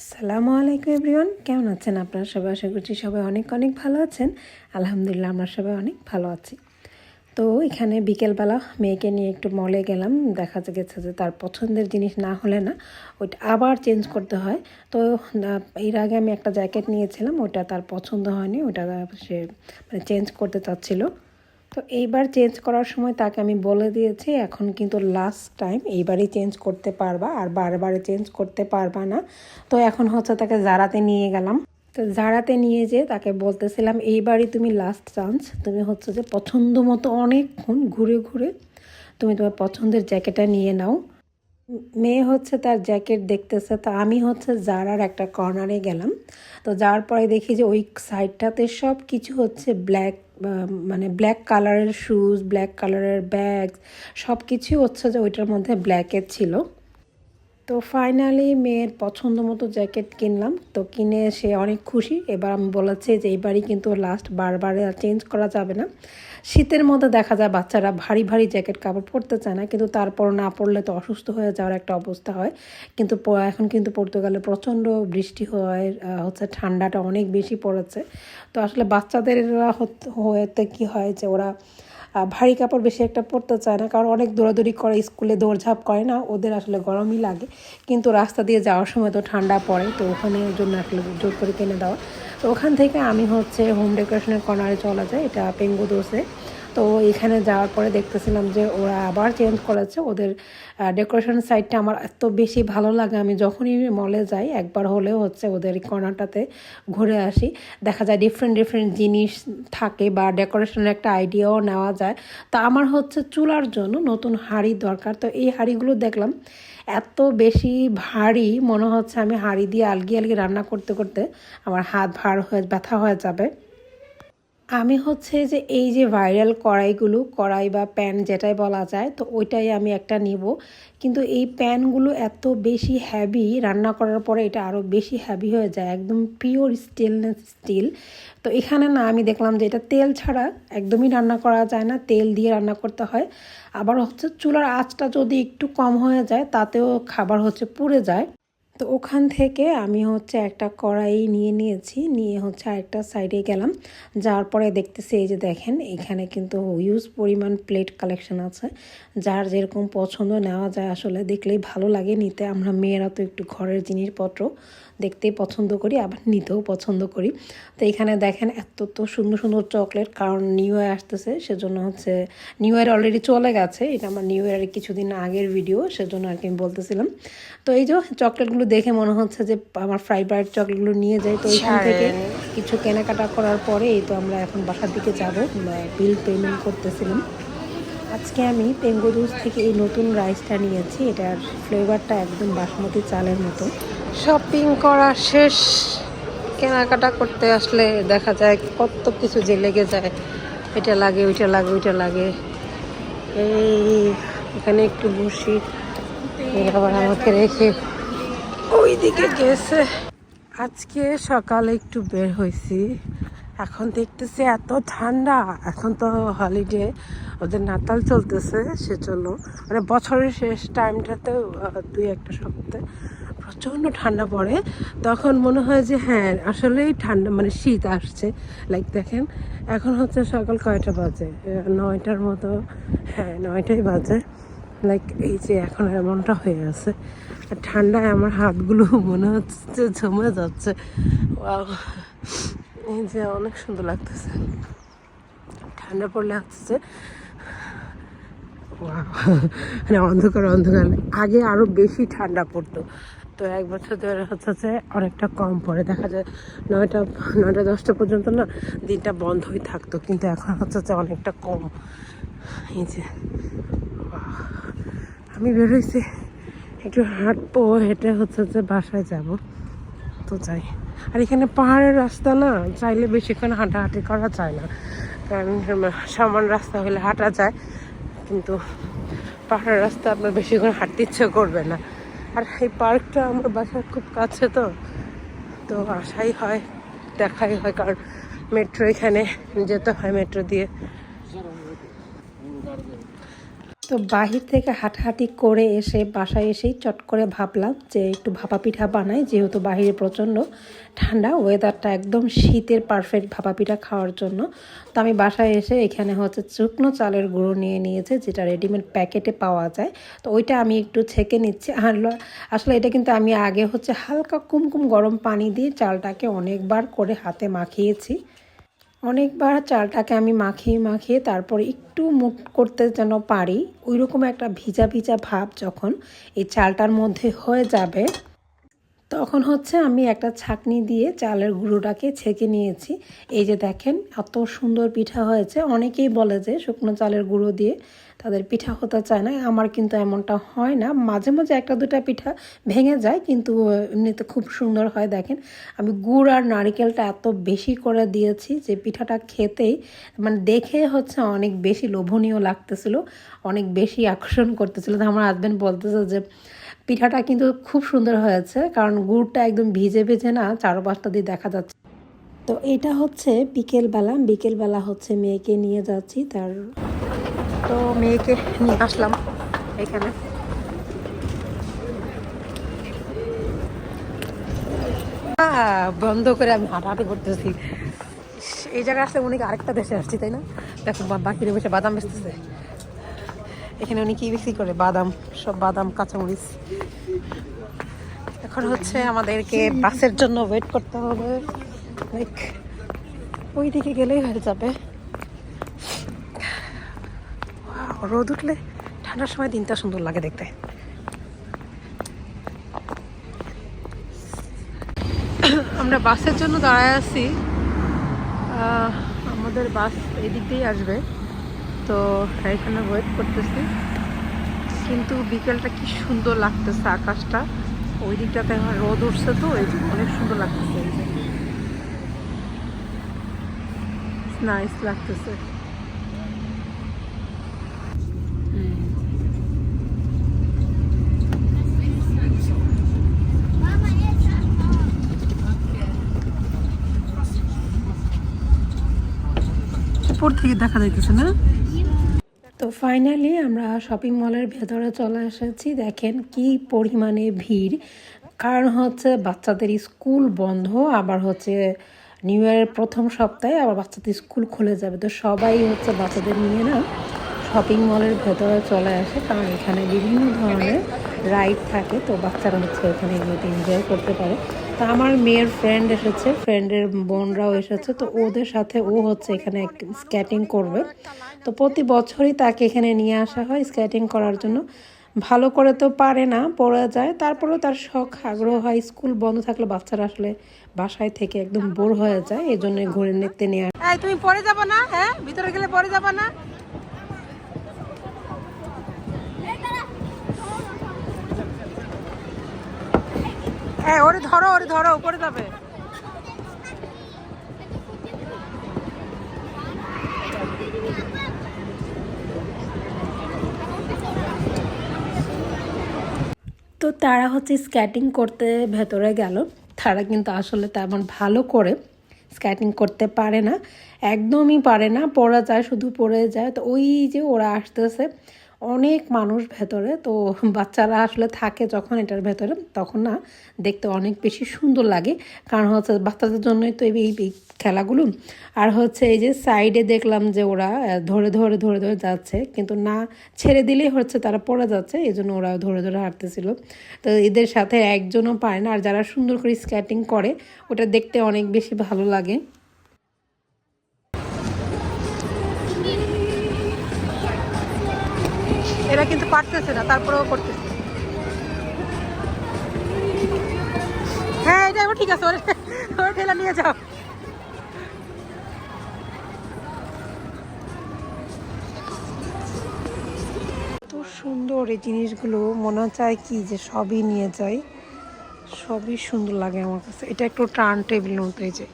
আসসালামু আলাইকুম এভরিওয়ান। কেমন আছেন আপনারা সবাই? আশা করছি সবাই অনেক অনেক ভালো আছেন। আলহামদুলিল্লাহ আমরা সবাই অনেক ভালো আছি। তো এখানে বিকেলবেলা মেয়েকে নিয়ে একটু মলে গেলাম। দেখা গেছে যে তার পছন্দের জিনিস না হলে না, ওইটা আবার চেঞ্জ করতে হয়। তো এর আগে আমি একটা জ্যাকেট নিয়েছিলাম ওটা তার পছন্দ হয়নি ওটা সে মানে চেঞ্জ করতে চাচ্ছিল। তো এইবার চেঞ্জ করার সময় তাকে আমি বলে দিয়েছি, এখন কিন্তু লাস্ট টাইম এইবারই চেঞ্জ করতে পারবা আর বারবার চেঞ্জ করতে পারবা না। তো এখন হচ্ছে তাকে জারাতে নিয়ে গেলাম। তো জারাতে নিয়ে যেয়ে তাকে বলতেছিলাম, এইবারই তুমি লাস্ট চান্স তুমি হচ্ছে যে পছন্দ মতো অনেকক্ষণ ঘুরে ঘুরে তুমি তোমার পছন্দের জ্যাকেটটা নিয়ে নাও। মেয়ে হচ্ছে তার জ্যাকেট দেখতেছে, তো আমি হচ্ছে জারার একটা কর্নারে গেলাম। তো যাওয়ার পরে দেখি যে ওই সাইডটাতে সব কিছু হচ্ছে ব্ল্যাক মানে ব্ল্যাক কালারের শুজ ব্ল্যাক কালারের ব্যাগ সব কিছুই হচ্ছে যে ওইটার মধ্যে ব্ল্যাকের ছিল। তো ফাইনালি মেয়ের পছন্দ মতো জ্যাকেট কিনলাম। তো কিনে সে অনেক খুশি। এবার আমি বলেছি যে এইবারই কিন্তু লাস্ট বারবার চেঞ্জ করা যাবে না। শীতের মধ্যে দেখা যায় বাচ্চারা ভারী ভারী জ্যাকেট কাপড় পরতে চায় না। কিন্তু তারপর না পরলে তো অসুস্থ হয়ে যাওয়ার একটা অবস্থা হয়। কিন্তু এখন কিন্তু পর্তুগালে প্রচণ্ড বৃষ্টি হয় হচ্ছে ঠান্ডাটা অনেক বেশি পড়েছে। তো আসলে বাচ্চাদের হতে কি হয় যে ওরা ভারী কাপড় বেশি একটা পরতে চায় না, কারণ অনেক দৌড়াদৌড়ি করে, স্কুলে দৌড়ঝাঁপ করে না, ওদের আসলে গরমই লাগে। কিন্তু রাস্তা দিয়ে যাওয়ার সময় তো ঠান্ডা পড়ে, তো ওখানে জন্য আসলে জোর করে কিনে দেওয়া। তো ওখান থেকে আমি হচ্ছে হোম ডেকোরেশনের কর্নারে চলা যায় এটা পেঙ্গু দোষে তো এখানে যাওয়ার পরে দেখতেছিলাম যে ওরা আবার চেঞ্জ করেছে। ওদের ডেকোরেশন সাইডটা আমার এত বেশি ভালো লাগে। আমি যখনই মলে যাই, একবার হলেও হচ্ছে ওদের কর্নারটাতে ঘুরে আসি। দেখা যায় ডিফারেন্ট ডিফারেন্ট জিনিস থাকে বা ডেকোরেশনের একটা আইডিয়াও নেওয়া যায়। তো আমার হচ্ছে চুলার জন্য নতুন হাঁড়ি দরকার। তো এই হাঁড়িগুলো দেখলাম, এত বেশি ভারী, মনে হচ্ছে আমি হাঁড়ি দিয়ে আলগি আলগি রান্না করতে করতে আমার হাত ভার হয়ে, ব্যথা হয়ে যাবে। আমি হচ্ছে যে এই যে ভাইরাল কড়াইগুলো, কড়াই বা প্যান যেটাই বলা যায়, তো ওইটাই আমি একটা নিব। কিন্তু এই প্যানগুলো এত বেশি হ্যাভি রান্না করার পরে এটা আরও বেশি হ্যাভি হয়ে যায়, একদম পিওর স্টিলনেস স্টিল তো এখানে না আমি দেখলাম যে এটা তেল ছাড়া একদমই রান্না করা যায় না, তেল দিয়ে রান্না করতে হয়। আবার হচ্ছে চুলার আঁচটা যদি একটু কম হয়ে যায়, তাতেও খাবার হচ্ছে পুড়ে যায়। তো ওখান থেকে আমি হচ্ছে একটা কড়াই নিয়ে নিয়েছি, নিয়ে হচ্ছে আরেকটা সাইডে গেলাম। যাওয়ার পরে দেখতেছি এই যে দেখেন, এখানে কিন্তু হিউজ পরিমাণ প্লেট কালেকশন আছে। যার যেরকম পছন্দ নেওয়া যায় আসলে দেখলেই ভালো লাগে, নিতে। আমরা মেয়েরা তো একটু ঘরের জিনিসপত্র দেখতেই পছন্দ করি আবার নিতেও পছন্দ করি। তো এখানে দেখেন এত তো সুন্দর সুন্দর চকলেট কারণ নিউ ইয়ার আসতেছে সেজন্য হচ্ছে নিউ ইয়ার অলরেডি চলে গেছে। এটা আমার নিউ ইয়ারের কিছুদিন আগের ভিডিও সেজন্য আর কি আমি বলতেছিলাম। তো এই যে চকলেটগুলো দেখে মনে হচ্ছে যে আমার ফ্রাই ব্রাইড চকলেটগুলো নিয়ে যাই। তো এখান থেকে কিছু কেনাকাটা করার পরে এই তো আমরা এখন বাসার দিকে যাব বিল পেমেন্ট করতেছিলাম। আজকে আমি পেঙ্গুদুস থেকে এই নতুন রাইসটা নিয়েছি এটার ফ্লেভারটা একদম বাসমতি চালের মতো। শপিং করা শেষ কেনাকাটা করতে আসলে দেখা যায় কত কিছু যে লেগে যায়। এটা লাগে, ওইটা লাগে ওইটা লাগে। এই, এখানে একটু বসি। আবার আমাকে রেখে ওই দিকে গেছে। আজকে সকালে একটু বের হয়েছি। এখন দেখতেছি এত ঠান্ডা। এখন তো হলিডে ওদের নাতাল চলতেছে সেজন্য মানে বছরের শেষ টাইমটাতে দুই একটা সপ্তাহে প্রচণ্ড ঠান্ডা পড়ে, তখন মনে হয় যে হ্যাঁ আসলেই ঠান্ডা মানে শীত আসছে। লাইক দেখেন, এখন হচ্ছে সকাল কয়টা বাজে? নয়টার মতো হ্যাঁ নয়টাই বাজে। লাইক এই যে এখন এমনটা হয়ে আছে আর ঠান্ডায় আমার হাতগুলো মনে হচ্ছে জমে যাচ্ছে! এই যে অনেক সুন্দর লাগতেছে। ঠান্ডা পড়লে হচ্ছে! মানে অন্ধকার অন্ধকার আগে আরও বেশি ঠান্ডা পড়তো। তো এক বছর ধরে হচ্ছে অনেকটা কম পড়ে। দেখা যায় নয়টা নয়টা, দশটা পর্যন্ত না দিনটা বন্ধই থাকতো। কিন্তু এখন হচ্ছে অনেকটা কম। এই যে আমি বেরোইছি। একটু হাঁটবো, হেঁটে হচ্ছে যে বাসায় যাব। তো যাই। আর এখানে পাহাড়ের রাস্তা না, চাইলে বেশিক্ষণ হাঁটাহাঁটি করা যায় না। কারণ সমান রাস্তা হলে হাঁটা যায়। কিন্তু পাহাড়ের রাস্তা আপনার বেশিক্ষণ হাঁটতে ইচ্ছে করবে না। আর এই পার্কটা আমার বাসার খুব কাছে তো তো আসাই হয়, দেখাই হয়, কারণ মেট্রো এখানে যেতে হয় মেট্রো দিয়ে। তো বাহির থেকে হাঁটাহাঁটি করে এসে বাসায় এসেই চট করে ভাবলাম যে একটু ভাপা পিঠা বানাই, যেহেতু বাহিরে প্রচণ্ড ঠান্ডা ওয়েদারটা একদম শীতের পারফেক্ট ভাপা পিঠা খাওয়ার জন্য। তো আমি বাসায় এসে এখানে হচ্ছে শুকনো চালের গুঁড়ো নিয়ে নিয়েছে, যেটা রেডিমেড প্যাকেটে পাওয়া যায়। তো ওইটা আমি একটু ছেঁকে নিচ্ছি। আর আসলে এটা কিন্তু আমি আগে হচ্ছে হালকা কুমকুম গরম পানি দিয়ে চালটাকে অনেকবার করে হাতে মাখিয়েছি। অনেকবার চালটাকে আমি মাখিয়ে মাখিয়ে তারপর একটু মুট করতে যেন পারি ওই রকম একটা ভিজা ভিজা ভাব যখন এই চালটার মধ্যে হয়ে যাবে, তখন হচ্ছে আমি একটা ছাকনি দিয়ে চালের গুঁড়োটাকে ছেঁকে নিয়েছি। এই যে দেখেন, এত সুন্দর পিঠা হয়েছে। অনেকেই বলে যে শুকনো চালের গুঁড়ো দিয়ে তাদের পিঠা হতে চায় না। আমার কিন্তু এমনটা হয় না। মাঝে মাঝে একটা দুটা পিঠা ভেঙে যায়, কিন্তু এমনিতে খুব সুন্দর হয়, দেখেন। আমি গুড় আর নারিকেলটা এত বেশি করে দিয়েছি যে পিঠাটা খেতেই মানে দেখে হচ্ছে অনেক বেশি লোভনীয় লাগতেছিল, অনেক বেশি আকর্ষণ করতেছিল। তো আমার হাজব্যান্ড বলতেছে যে, পিঠাটা কিন্তু খুব সুন্দর হয়েছে, কারণ গুড়টা একদম ভিজে ভিজে না চারো পাঁচটা দিয়ে দেখা যাচ্ছে। তো এটা হচ্ছে বিকেলবেলা। বিকেলবেলা হচ্ছে মেয়েকে নিয়ে যাচ্ছি, তার তো মেয়েকে নিয়ে আসলাম এখানে। বন্ধ করে আমি হাঁটাহাঁটি করতেছি। এই জায়গায় আসলে উনি আরেকটা দেশে আসছি তাই না? দেখো বা- বাকিরে বসে বাদাম বেচতেছে। এখানে উনি কি বিক্রি করে? বাদাম সব বাদাম কাঁচামরিচ। এখন হচ্ছে আমাদেরকে বাসের জন্য ওয়েট করতে হবে। লাইক ওই দিকে গেলেই হয়ে যাবে। রোদ উঠলে ঠান্ডার সময় দিনটা সুন্দর লাগে দেখতে। আমরা বাসের জন্য দাঁড়ায় আছি। আমাদের বাস এদিক দিয়েই আসবে। তো এখানে ওয়েট করতেছি। কিন্তু বিকেলটা কি সুন্দর লাগতেছে আকাশটা। ওই দিকটাতে এখন রোদ উঠছে তো, এই অনেক সুন্দর লাগতেছে নাইস লাগতেছে। তো ফাইনালি আমরা শপিং মলের ভেতরে চলে এসেছি। দেখেন কি পরিমাণে ভিড়। কারণ হচ্ছে বাচ্চাদের স্কুল বন্ধ, আবার হচ্ছে নিউ ইয়ারের প্রথম সপ্তাহে আবার বাচ্চাদের স্কুল খুলে যাবে। তো সবাই হচ্ছে বাচ্চাদের নিয়ে না শপিং মলের ভেতরে চলে আসে, কারণ এখানে বিভিন্ন ধরনের রাইড থাকে, তো বাচ্চারা হচ্ছে এখানে এগুলোতে এনজয় করতে পারে। তো আমার মেয়ের ফ্রেন্ড এসেছে ফ্রেন্ডের বোনরাও এসেছে, তো ওদের সাথে ও হচ্ছে এখানে স্কেটিং করবে। তো প্রতি বছরই তাকে এখানে নিয়ে আসা হয় স্কেটিং করার জন্য। ভালো করে তো পারে না, পড়ে যায়, তারপরেও তার শখ, আগ্রহ হয় স্কুল বন্ধ থাকলে বাচ্চারা আসলে বাসায় থেকে একদম বোর হয়ে যায় এই জন্য ঘুরে নিতে নিয়ে তুমি পরে যাব না হ্যাঁ? ভিতরে গেলে পরে যাব না? হ্যাঁ ওরে ধরো ওরে ধরো, উপরে যাবে। তো তারা হচ্ছে স্কেটিং করতে ভেতরে গেল। তারা কিন্তু আসলে তেমন ভালো করে স্কেটিং করতে পারে না। একদমই পারে না, পড়া যায়, শুধু পড়ে যায়। তো ওই যে ওরা আসতেছে অনেক মানুষ ভেতরে, তো বাচ্চারা আসলে থাকে যখন এটার ভেতরে, তখন না দেখতে অনেক বেশি সুন্দর লাগে। কারণ হচ্ছে বাচ্চাদের জন্যই তো এই খেলাগুলো। আর হচ্ছে এই যে সাইডে দেখলাম যে ওরা ধরে ধরে ধরে ধরে যাচ্ছে, কিন্তু না ছেড়ে দিলেই হচ্ছে তারা পড়ে যাচ্ছে এই জন্য ওরা ধরে ধরে হাঁটতেছিল। তো এদের সাথে একজনও পায় না, আর যারা সুন্দর করে স্কেটিং করে, ওটা দেখতে অনেক বেশি ভালো লাগে। এরা কিন্তু পারতেছে না, তারপরেও করতেছে। হ্যাঁ এটা এবার ঠিক আছে, ওরে ওরে ঠেলা নিয়ে যাও। সুন্দর এই জিনিসগুলো, মনে চায় কি যে সবই নিয়ে যাই। সবই সুন্দর লাগে আমার কাছে। এটা একটু টার্ন টেবিল মতো, এই যে।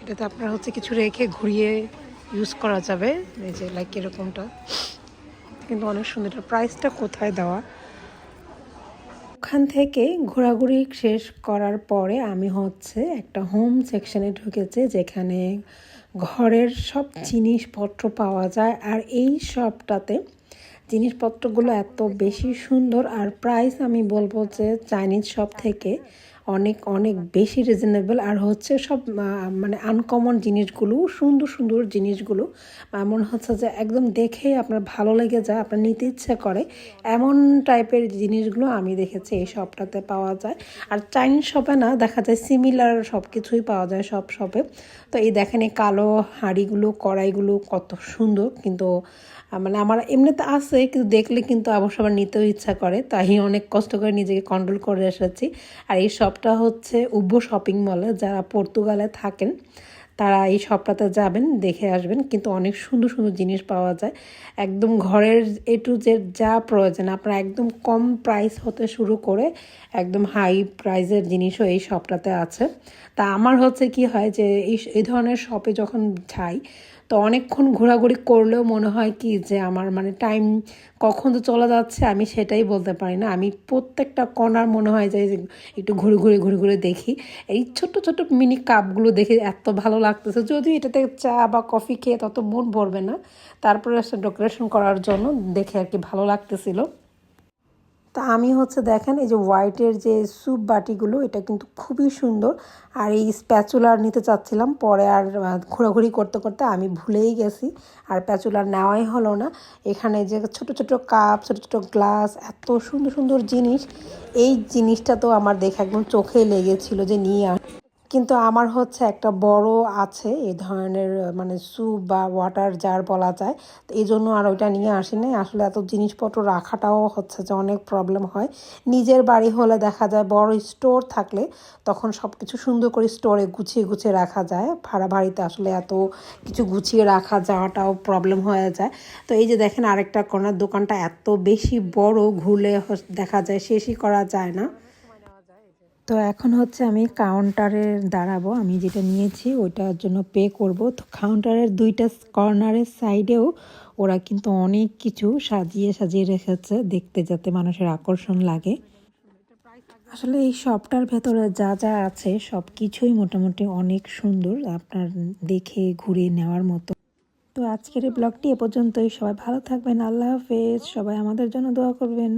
এটাতে আপনার হচ্ছে কিছু রেখে ঘুরিয়ে ইউজ করা যাবে, এই যে লাইক এরকমটা। কিন্তু অনেক সুন্দর। এটা প্রাইসটা কোথায় দেওয়া? ওখান থেকে ঘোরাঘুরি শেষ করার পরে আমি হচ্ছে একটা হোম সেকশনে ঢুকেছি, যেখানে ঘরের সব জিনিসপত্র পাওয়া যায়। আর এই শপটাতে জিনিসপত্রগুলো এত বেশি সুন্দর। আর প্রাইস আমি বলব যে চাইনিজ শপ থেকে অনেক অনেক বেশি রিজনেবল আর হচ্ছে সব মানে আনকমন জিনিসগুলো, সুন্দর সুন্দর জিনিসগুলো মনে হচ্ছে যে একদম দেখে আপনার ভালো লেগে যায়, আপনার নিতে ইচ্ছে করে, এমন টাইপের জিনিসগুলো আমি দেখেছি এই শপটাতে পাওয়া যায়। আর চাইনিজ শপে না, দেখা যায় সিমিলার সব কিছুই পাওয়া যায় সব শপে তো এই দেখেন এই কালো হাঁড়িগুলো, কড়াইগুলো কত সুন্দর, কিন্তু মানে আমার এমনিতে আছে, কিন্তু দেখলে কিন্তু অবশ্য আবার নিতেও ইচ্ছা করে, তাই অনেক কষ্ট করে নিজেকে কন্ট্রোল করে এসেছি। আর এই শপটা হচ্ছে উব্ব শপিং মলে যারা পর্তুগালে থাকেন, তারা এই শপটাতে যাবেন, দেখে আসবেন। কিন্তু অনেক সুন্দর সুন্দর জিনিস পাওয়া যায়। একদম ঘরের এ টু জেড যা প্রয়োজন, আপনার একদম কম প্রাইস হতে শুরু করে একদম হাই প্রাইসের জিনিসও এই শপটাতে আছে। তা আমার হচ্ছে কি হয় যে, এই এই ধরনের শপে যখন যাই তো অনেকক্ষণ ঘোরাঘুরি করলেও মনে হয় কি যে আমার মানে টাইম কখন তো চলে যাচ্ছে আমি সেটাই বলতে পারি না। আমি প্রত্যেকটা কণার মনে হয় যে একটু ঘুরে ঘুরে ঘুরে ঘুরে দেখি। এই ছোট্ট ছোট্ট মিনি কাপগুলো দেখে এত ভালো লাগতেছে। যদিও এটাতে চা বা কফি খেয়ে তত মন ভরবে না। তারপরে ডেকোরেশন করার জন্য দেখে আর কি ভালো লাগতেছিল। তা আমি হচ্ছে দেখেন, এই যে হোয়াইটের যে স্যুপ বাটিগুলো, এটা কিন্তু খুবই সুন্দর। আর এই স্প্যাচুলার নিতে চাচ্ছিলাম, পরে আর ঘোরাঘুরি করতে করতে আমি ভুলেই গেছি, আর প্যাচুলার নেওয়াই হলো না। এখানে যে ছোট ছোট কাপ ছোট ছোট গ্লাস এত সুন্দর সুন্দর জিনিস। এই জিনিসটা তো আমার দেখে একদম চোখে লেগেছিল যে নিয়ে কিন্তু আমার হচ্ছে একটা বড় আছে এই ধরনের মানে স্যুপ বা ওয়াটার জার বলা যায়। তো এই জন্য আর ওইটা নিয়ে আসি নাই আসলে এত জিনিসপত্র রাখাটাও হচ্ছে যে অনেক প্রবলেম হয়। নিজের বাড়ি হলে দেখা যায় বড় স্টোর থাকলে তখন সব কিছু সুন্দর করে স্টোরে গুছিয়ে গুছিয়ে রাখা যায়। ভাড়া বাড়িতে আসলে এত কিছু গুছিয়ে রাখা যাওয়াটাও প্রবলেম হয়ে যায়। তো এই যে দেখেন আরেকটা কোনার দোকানটা এত বেশি বড়, ঘুরলে দেখা যায় শেষই করা যায় না। তো এখন হচ্ছে আমি কাউন্টারে দাঁড়াবো। আমি যেটা নিয়েছি ওইটার জন্য পে করব। তো কাউন্টারের দুইটা কর্নারের সাইডেও ওরা কিন্তু অনেক কিছু সাজিয়ে সাজিয়ে রেখেছে দেখতে যাতে মানুষের আকর্ষণ লাগে। আসলে এই শপটার ভেতরে যা যা আছে সব কিছুই মোটামুটি অনেক সুন্দর আপনার দেখে ঘুরে নেওয়ার মতো। তো আজকের এই ব্লগটি এ পর্যন্তই। সবাই ভালো থাকবেন। আল্লাহ হাফেজ। সবাই আমাদের জন্য দোয়া করবেন।